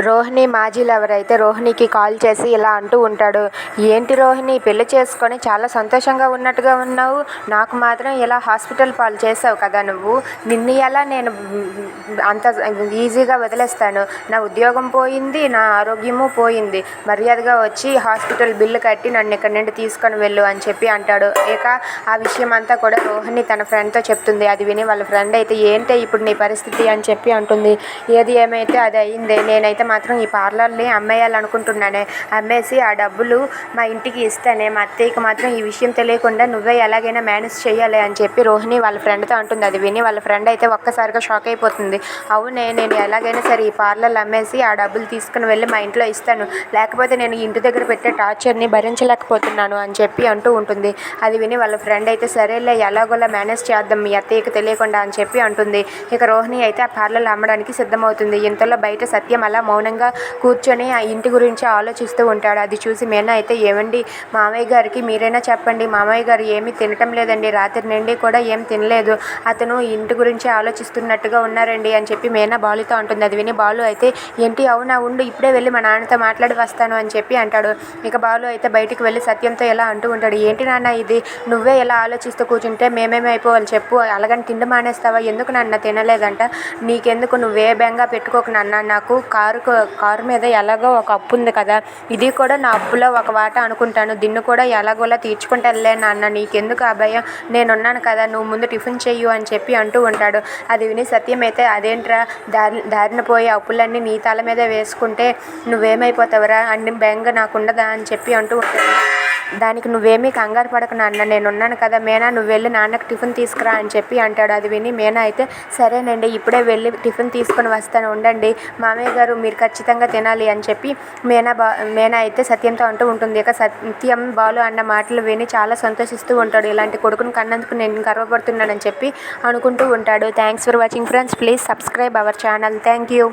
రోహిణి మాజీ లవర్ అయితే రోహిణికి కాల్ చేసి ఇలా అంటూ ఉంటాడు. ఏంటి రోహిణి పెళ్ళి చేసుకొని చాలా సంతోషంగా ఉన్నట్టుగా ఉన్నావు. నాకు మాత్రం ఇలా హాస్పిటల్ పాలు చేసావు కదా నువ్వు. నిన్ను ఎలా నేను అంత ఈజీగా వదిలేస్తాను? నా ఉద్యోగం పోయింది నా ఆరోగ్యము పోయింది. మర్యాదగా వచ్చి హాస్పిటల్ బిల్లు కట్టి నన్ను ఇక్కడ నుండి తీసుకొని వెళ్ళు అని చెప్పి అంటాడు. ఇక ఆ విషయం అంతా కూడా రోహిణి తన ఫ్రెండ్తో చెప్తుంది. అది విని వాళ్ళ ఫ్రెండ్ అయితే ఏంటి ఇప్పుడు నీ పరిస్థితి? అని చెప్పి అంటుంది. ఏది ఏమైతే అది అయింది నేనైతే మాత్రం ఈ పార్లర్ని అమ్మేయాలనుకుంటున్నానే. అమ్మేసి ఆ డబ్బులు మా ఇంటికి ఇస్తానే మా అత్తయ్యకి మాత్రం ఈ విషయం తెలియకుండా నువ్వే ఎలాగైనా మేనేజ్ చేయాలి అని చెప్పి రోహిణి వాళ్ళ ఫ్రెండ్తో అంటుంది. అది విని వాళ్ళ ఫ్రెండ్ అయితే ఒక్కసారిగా షాక్ అయిపోతుంది. అవునే నేను ఎలాగైనా సరే ఈ పార్లర్లు అమ్మేసి ఆ డబ్బులు తీసుకుని వెళ్ళి మా ఇంట్లో ఇస్తాను. లేకపోతే నేను ఇంటి దగ్గర పెట్టే టార్చర్ని భరించలేకపోతున్నాను అని చెప్పి అంటూ ఉంటుంది. అది విని వాళ్ళ ఫ్రెండ్ అయితే సరేలే ఎలాగోలా మేనేజ్ చేద్దాం మీ అత్తయ్యకి తెలియకుండా అని చెప్పి అంటుంది. ఇక రోహిణి అయితే ఆ పార్లర్లు అమ్మడానికి సిద్ధమవుతుంది. ఇంతలో బయట సత్యం అలా మౌనంగా కూర్చొని ఆ ఇంటి గురించి ఆలోచిస్తూ ఉంటాడు. అది చూసి మీనా అయితే ఏమండి? మామయ్య గారికి మీరైనా చెప్పండి. మామయ్య గారు ఏమీ తినటం లేదండి. రాత్రి నుండి కూడా ఏం తినలేదు. అతను ఇంటి గురించి ఆలోచిస్తున్నట్టుగా ఉన్నారండి అని చెప్పి మేనా బాలుతో ఉంటుంది అది విని బాలు అయితే ఏంటి? అవునా? ఉండు. ఇప్పుడే వెళ్ళి మా నాన్నతో మాట్లాడి వస్తాను అని చెప్పి అంటాడు. ఇక బాలు అయితే బయటికి వెళ్ళి సత్యంతో ఎలా అంటూ ఉంటాడు. ఏంటి నాన్న ఇది? నువ్వే ఎలా ఆలోచిస్తూ కూర్చుంటే మేమేమి అయిపోవాలి చెప్పు. అలాగని తిండి మానేస్తావా? ఎందుకు నాన్న తినలేదంట? నీకెందుకు? నువ్వే బెంగా పెట్టుకోకు నాన్న. నాకు కారు కారు మీద ఎలాగో ఒక అప్పు ఉంది కదా ఇది కూడా నా అప్పులో ఒక వాట అనుకుంటాను. దీన్ని కూడా ఎలాగోలా తీర్చుకుంటూ వెళ్ళే నాన్న నీకెందుకు ఆ భయం? నేనున్నాను కదా నువ్వు ముందు టిఫిన్ చెయ్యు అని చెప్పి అంటూ ఉంటాడు. అది విని సత్యం అయితే అదేంట్రా దారి దారిన పోయి అప్పులన్నీ నీ తల మీద వేసుకుంటే నువ్వేమైపోతావురా? అన్ని బెంగ నాకుండదా అని చెప్పి అంటూ ఉంటాడు. దానికి నువ్వేమీ కంగారు పడకు నాన్న నేనున్నాను కదా మేనా నువ్వు వెళ్ళి నాన్నకు టిఫిన్ తీసుకురా అని చెప్పి అంటాడు అది విని మేనా అయితే సరేనండి ఇప్పుడే వెళ్ళి టిఫిన్ తీసుకొని వస్తాను ఉండండి మామయ్య గారు మీరు ఖచ్చితంగా తినాలి అని చెప్పి మేనా బా మేనా అయితే సత్యంతో అంటూ ఉంటుంది. ఇక సత్యం బాలు అన్న మాటలు విని చాలా సంతోషిస్తూ ఉంటాడు. ఇలాంటి కొడుకుని కన్నందుకు నేను గర్వపడుతున్నానని చెప్పి అనుకుంటూ ఉంటాడు. Thanks for watching friends please subscribe our channel thank you